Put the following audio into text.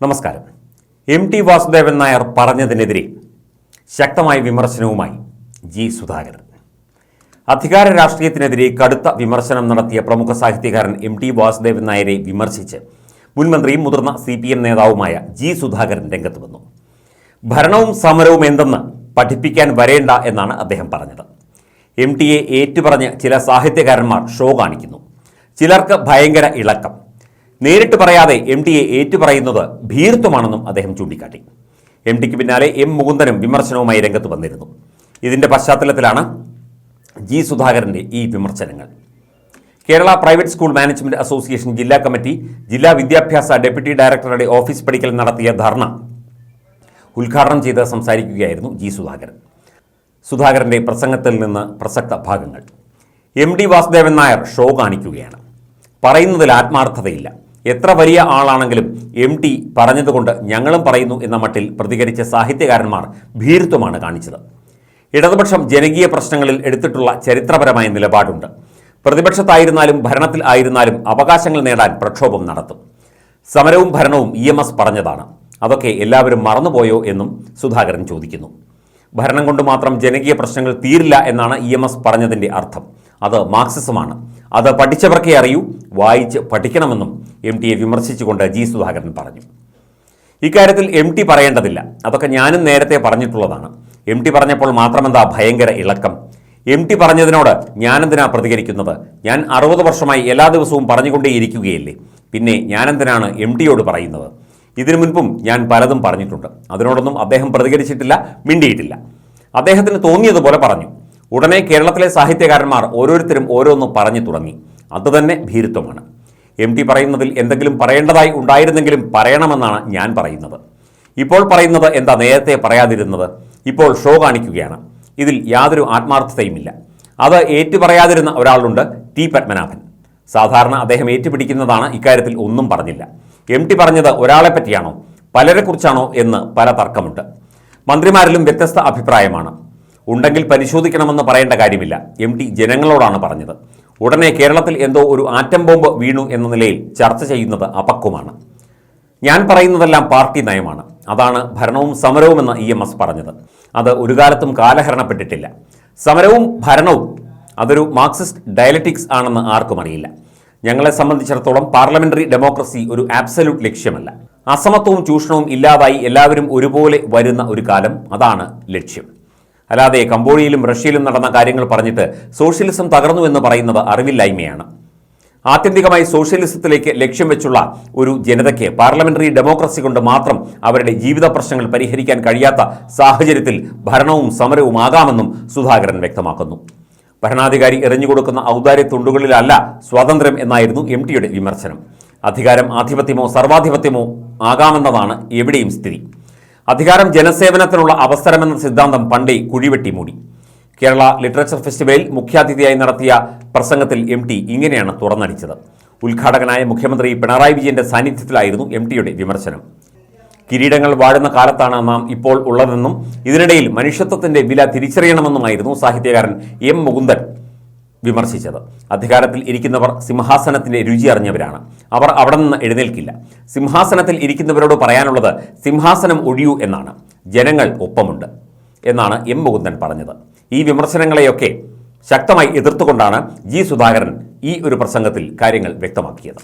നമസ്കാരം. M T Vasudevan Nair പറഞ്ഞതിനെതിരെ ശക്തമായ വിമർശനവുമായി ജി സുധാകരൻ. അധികാര രാഷ്ട്രീയത്തിനെതിരെ കടുത്ത വിമർശനം നടത്തിയ പ്രമുഖ സാഹിത്യകാരൻ എം ടി വാസുദേവൻ നായരെ വിമർശിച്ച് മുൻമന്ത്രിയും മുതിർന്ന സി പി എം നേതാവുമായ ജി സുധാകരൻ രംഗത്ത് വന്നു. ഭരണവും സമരവും എന്തെന്ന് പഠിപ്പിക്കാൻ വരേണ്ട എന്നാണ് അദ്ദേഹം പറഞ്ഞത്. എം ടിയെ ഏറ്റുപറഞ്ഞ് ചില സാഹിത്യകാരന്മാർ ഷോ കാണിക്കുന്നു. ചിലർക്ക് ഭയങ്കര ഇളക്കം. നേരിട്ട് പറയാതെ എം ടിയെ ഏറ്റുപറയുന്നത് ഭീർത്വമാണെന്നും അദ്ദേഹം ചൂണ്ടിക്കാട്ടി. എം ടിക്ക് പിന്നാലെ എം മുകുന്ദനും വിമർശനവുമായി രംഗത്ത് വന്നിരുന്നു. ഇതിന്റെ പശ്ചാത്തലത്തിലാണ് ജി സുധാകരന്റെ ഈ വിമർശനങ്ങൾ. Kerala private school management association ജില്ലാ കമ്മിറ്റി ജില്ലാ വിദ്യാഭ്യാസ ഡെപ്യൂട്ടി ഡയറക്ടറുടെ ഓഫീസ് പടിക്കൽ നടത്തിയ ധർണ ഉദ്ഘാടനം ചെയ്ത് സംസാരിക്കുകയായിരുന്നു ജി സുധാകരൻ. സുധാകരന്റെ പ്രസംഗത്തിൽ നിന്ന് പ്രസക്ത ഭാഗങ്ങൾ. M D Vasudevan Nair show കാണിക്കുകയാണ്. പറയുന്നതിൽ ആത്മാർത്ഥതയില്ല. എത്ര വലിയ ആളാണെങ്കിലും എം ടി പറഞ്ഞതുകൊണ്ട് ഞങ്ങളും പറയുന്നു എന്ന മട്ടിൽ പ്രതികരിച്ച സാഹിത്യകാരന്മാർ ഭീരുത്വമാണ് കാണിച്ചത്. ഇടതുപക്ഷം ജനകീയ പ്രശ്നങ്ങളിൽ എടുത്തിട്ടുള്ള ചരിത്രപരമായ നിലപാടുണ്ട്. പ്രതിപക്ഷത്തായിരുന്നാലും ഭരണത്തിൽ ആയിരുന്നാലും അവകാശങ്ങൾ നേടാൻ പ്രക്ഷോഭം നടത്തും. സമരവും ഭരണവും ഇ എം എസ് പറഞ്ഞതാണ്. അതൊക്കെ എല്ലാവരും മറന്നുപോയോ എന്നും സുധാകരൻ ചോദിക്കുന്നു. ഭരണം കൊണ്ട് മാത്രം ജനകീയ പ്രശ്നങ്ങൾ തീരില്ല എന്നാണ് ഇ എം എസ് പറഞ്ഞതിന്റെ അർത്ഥം. അത് മാർക്സിസമാണ്. അത് പഠിച്ചവർക്കേ അറിയൂ വായിച്ച് പഠിക്കണമെന്നും എം ടിയെ വിമർശിച്ചുകൊണ്ട് ജി സുധാകരൻ പറഞ്ഞു. ഇക്കാര്യത്തിൽ എം ടി പറയേണ്ടതില്ല. അതൊക്കെ ഞാനും നേരത്തെ പറഞ്ഞിട്ടുള്ളതാണ്. എം ടി പറഞ്ഞപ്പോൾ മാത്രമെന്താ ഭയങ്കര ഇളക്കം? എം ടി പറഞ്ഞതിനോട് ഞാനെന്തിനാ പ്രതികരിക്കുന്നത്? ഞാൻ അറുപത് വർഷമായി എല്ലാ ദിവസവും പറഞ്ഞുകൊണ്ടേയിരിക്കുകയല്ലേ. പിന്നെ ഞാനെന്തിനാണ് എം ടിയോട് പറയുന്നത്? ഇതിനു മുൻപും ഞാൻ പലതും പറഞ്ഞിട്ടുണ്ട്. അതിനോടൊന്നും അദ്ദേഹം പ്രതികരിച്ചിട്ടില്ല മിണ്ടിയിട്ടില്ല. അദ്ദേഹത്തിന് തോന്നിയതുപോലെ പറഞ്ഞു. ഉടനെ കേരളത്തിലെ സാഹിത്യകാരന്മാർ ഓരോരുത്തരും ഓരോന്ന് പറഞ്ഞു തുടങ്ങി. അതുതന്നെ ഭീരുത്വമാണ്. എം ടി പറയുന്നതിൽ എന്തെങ്കിലും പറയേണ്ടതായി ഉണ്ടായിരുന്നെങ്കിലും പറയണമെന്നാണ് ഞാൻ പറയുന്നത്. ഇപ്പോൾ പറയുന്നത് എന്താ നേരത്തെ പറയാതിരുന്നത്? ഇപ്പോൾ ഷോ കാണിക്കുകയാണ്. ഇതിൽ യാതൊരു ആത്മാർത്ഥതയുമില്ല. അത് ഏറ്റുപറയാതിരുന്ന ഒരാളുണ്ട് ടി പത്മനാഭൻ. സാധാരണ അദ്ദേഹം ഏറ്റുപിടിക്കുന്നതാണ് ഇക്കാര്യത്തിൽ ഒന്നും പറഞ്ഞില്ല. എം ടി പറഞ്ഞത് ഒരാളെ പറ്റിയാണോ? പലരെക്കുറിച്ചാണോ എന്ന് പല തർക്കമുണ്ട്. മന്ത്രിമാരിലും വ്യത്യസ്ത അഭിപ്രായമാണ്. ഉണ്ടെങ്കിൽ പരിശോധിക്കണമെന്ന് പറയേണ്ട കാര്യമില്ല. എം ടി ജനങ്ങളോടാണ് പറഞ്ഞത്. ഉടനെ കേരളത്തിൽ എന്തോ ഒരു ആറ്റം ബോംബ് വീണു എന്ന നിലയിൽ ചർച്ച ചെയ്യുന്നത് അപക്വമാണ്. ഞാൻ പറയുന്നതെല്ലാം പാർട്ടി നയമാണ്. അതാണ് ഭരണവും സമരവുമെന്ന് ഇ എം എസ് പറഞ്ഞത്. അത് ഒരു കാലത്തും കാലഹരണപ്പെട്ടിട്ടില്ല. സമരവും ഭരണവും അതൊരു മാർക്സിസ്റ്റ് ഡയലറ്റിക്സ് ആണെന്ന് ആർക്കും അറിയില്ല. ഞങ്ങളെ സംബന്ധിച്ചിടത്തോളം പാർലമെന്ററി ഡെമോക്രസി ഒരു ആബ്സല്യൂട്ട് ലക്ഷ്യമല്ല. അസമത്വവും ചൂഷണവും ഇല്ലാതായി എല്ലാവരും ഒരുപോലെ വരുന്ന ഒരു കാലം അതാണ് ലക്ഷ്യം. അല്ലാതെ കംബോഡിയയിലും റഷ്യയിലും നടന്ന കാര്യങ്ങൾ പറഞ്ഞിട്ട് സോഷ്യലിസം തകർന്നു എന്ന് പറയുന്നത് അറിവില്ലായ്മയാണ്. ആത്യന്തികമായി സോഷ്യലിസത്തിലേക്ക് ലക്ഷ്യം വെച്ചുള്ള ഒരു ജനതയ്ക്ക് പാർലമെന്ററി ഡെമോക്രസി കൊണ്ട് മാത്രം അവരുടെ ജീവിത പ്രശ്നങ്ങൾ പരിഹരിക്കാൻ കഴിയാത്ത സാഹചര്യത്തിൽ ഭരണവും സമരവും ആകാമെന്നും സുധാകരൻ വ്യക്തമാക്കുന്നു. ഭരണാധികാരി എറിഞ്ഞുകൊടുക്കുന്ന ഔദാര്യ തുണ്ടുകളിലല്ല സ്വാതന്ത്ര്യം എന്നായിരുന്നു എം ടിയുടെ വിമർശനം. അധികാരം ആധിപത്യമോ സർവാധിപത്യമോ ആകാമെന്നതാണ് എവിടെയും സ്ഥിതി. അധികാരം ജനസേവനത്തിനുള്ള അവസരമെന്ന സിദ്ധാന്തം പണ്ടേ കുഴിവെട്ടി മൂടി. കേരള ലിറ്ററേച്ചർ ഫെസ്റ്റിവലിൽ മുഖ്യാതിഥിയായി നടത്തിയ പ്രസംഗത്തിൽ എം ടി ഇങ്ങനെയാണ് തുറന്നടിച്ചത്. ഉദ്ഘാടകനായ മുഖ്യമന്ത്രി പിണറായി വിജയന്റെ സാന്നിധ്യത്തിലായിരുന്നു എം ടിയുടെ വിമർശനം. കിരീടങ്ങൾ വാഴുന്ന കാലത്താണ് നാം ഇപ്പോൾ ഉള്ളതെന്നും ഇതിനിടയിൽ മനുഷ്യത്വത്തിന്റെ വില തിരിച്ചറിയണമെന്നുമായിരുന്നു സാഹിത്യകാരൻ എം മുകുന്ദൻ വിമർശിച്ചത്. അധികാരത്തിൽ ഇരിക്കുന്നവർ സിംഹാസനത്തിന്റെ രുചി അറിഞ്ഞവരാണ്. അവർ അവിടെ നിന്ന് എഴുന്നേൽക്കില്ല. സിംഹാസനത്തിൽ ഇരിക്കുന്നവരോട് പറയാനുള്ളത് സിംഹാസനം ഒഴിയൂ എന്നാണ്. ജനങ്ങൾ ഒപ്പമുണ്ട് എന്നാണ് എം മുകുന്ദൻ പറഞ്ഞത്. ഈ വിമർശനങ്ങളെയൊക്കെ ശക്തമായി എതിർത്തുകൊണ്ടാണ് ജി സുധാകരൻ ഈ ഒരു പ്രസംഗത്തിൽ കാര്യങ്ങൾ വ്യക്തമാക്കിയത്.